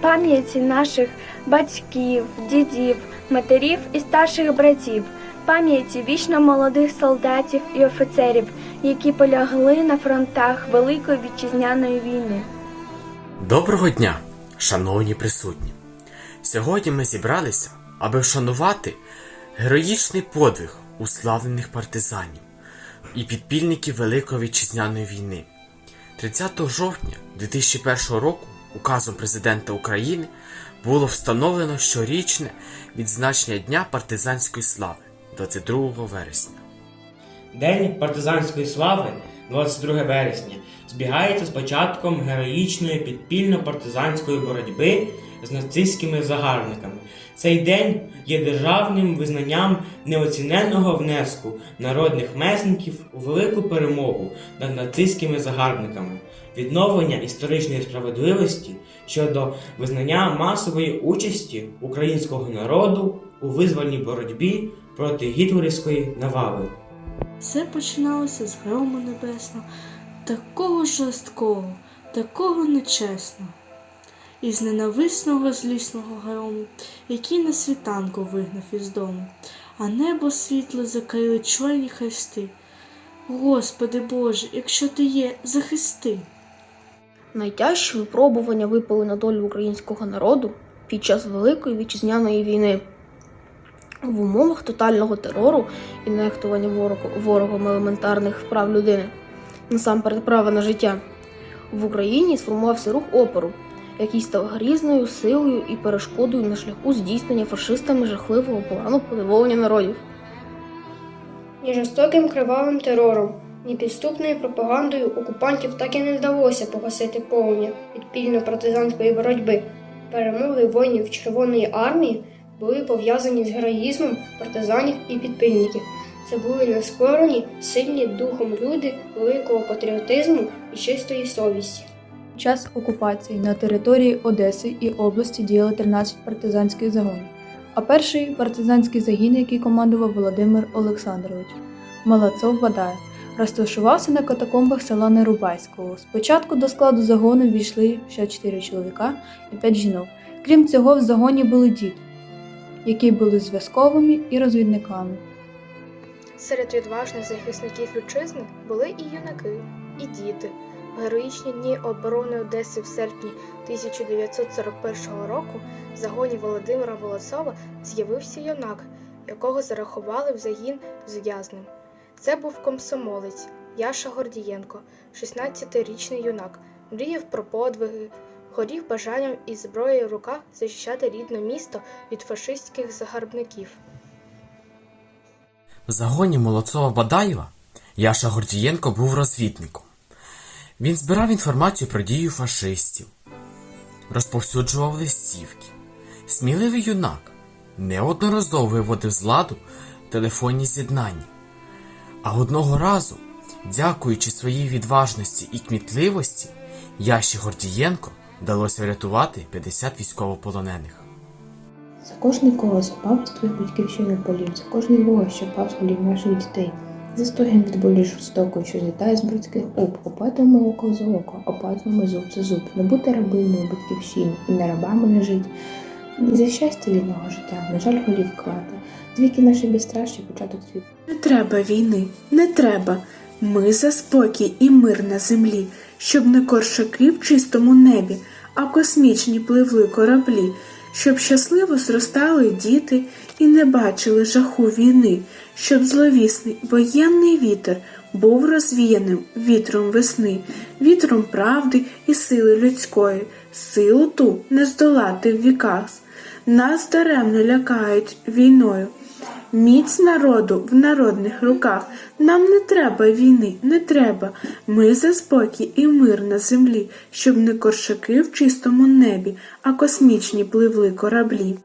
пам'яті наших батьків, дідів, матерів і старших братів, пам'яті вічно молодих солдатів і офіцерів, які полягли на фронтах Великої вітчизняної війни. Доброго дня, шановні присутні! Сьогодні ми зібралися, аби вшанувати героїчний подвиг уславлених партизанів і підпільників Великої вітчизняної війни. 30 жовтня 2001 року указом президента України було встановлено щорічне відзначення Дня партизанської слави 22 вересня. День партизанської слави, 22 вересня, збігається з початком героїчної підпільно-партизанської боротьби з нацистськими загарбниками. Цей день є державним визнанням неоціненного внеску народних месників у велику перемогу над нацистськими загарбниками, відновлення історичної справедливості щодо визнання масової участі українського народу у визвольній боротьбі проти гітлерівської навали. Все починалося з грому небесного, такого жорсткого, такого нечесного, із ненависного злісного грому, який на світанку вигнав із дому, а небо світло закрили чорні хрести. Господи Боже, якщо ти є, захисти. Найтяжчі випробування випали на долю українського народу під час Великої вітчизняної війни. В умовах тотального терору і нехтування ворогу- ворогом елементарних прав людини, насамперед права на життя, в Україні сформувався рух опору, який став грізною силою і перешкодою на шляху здійснення фашистами жахливого плану подивовування народів. Ні жорстоким кривавим терором, ні підступною пропагандою окупантів так і не вдалося погасити полум'я підпільно-партизанської боротьби. Перемоги воїнів Червоної армії були пов'язані з героїзмом партизанів і підпільників. Це були нескорені, сильні духом люди великого патріотизму і чистої совісті. Час окупації на території Одеси і області діяли 13 партизанських загонів, а перший партизанський загін, який командував Володимир Олександрович Молодцов Бадая, розташувався на катакомбах села Нерубайського. Спочатку до складу загону війшли ще 4 чоловіка і 5 жінок. Крім цього, в загоні були діти, які були зв'язковими і розвідниками. Серед відважних захисників вітчизни були і юнаки, і діти. Героїчні дні оборони Одеси в серпні 1941 року в загоні Володимира Волосова з'явився юнак, якого зарахували в загін з в'язнем. Це був комсомолець Яша Гордієнко, 16-річний юнак, мріяв про подвиги, горів бажанням із зброєю в руках захищати рідне місто від фашистських загарбників. В загоні Молодцова Бадаєва Яша Гордієнко був розвідником. Він збирав інформацію про дію фашистів, розповсюджував листівки. Сміливий юнак неодноразово виводив з ладу телефонні з'єднання. А одного разу, дякуючи своїй відважності і кмітливості, Яші Гордієнко вдалося врятувати 50 військовополонених. За кожний колос впав з твоїх батьківщини полів, за кожний волос, що впав з голів наших дітей, за стогін від болі жорстокої, що злітає з брудських об, опатуємо око за око, опатуємо зуб за зуб, не бути рабиною батьківщині і не рабами не жить. Ні за щастя вільного життя, на жаль, голів клати. Звіки наші безстрашні, початок світу. Не треба війни, не треба. Ми за спокій і мир на землі, щоб не коршаки в чистому небі, а космічні пливли кораблі, щоб щасливо зростали діти і не бачили жаху війни, щоб зловісний воєнний вітер був розвіяним вітром весни, вітром правди і сили людської, силу ту не здолати в віках. Нас даремно лякають війною. Міць народу в народних руках. Нам не треба війни, не треба. Ми за спокій і мир на землі, щоб не коршаки в чистому небі, а космічні пливли кораблі.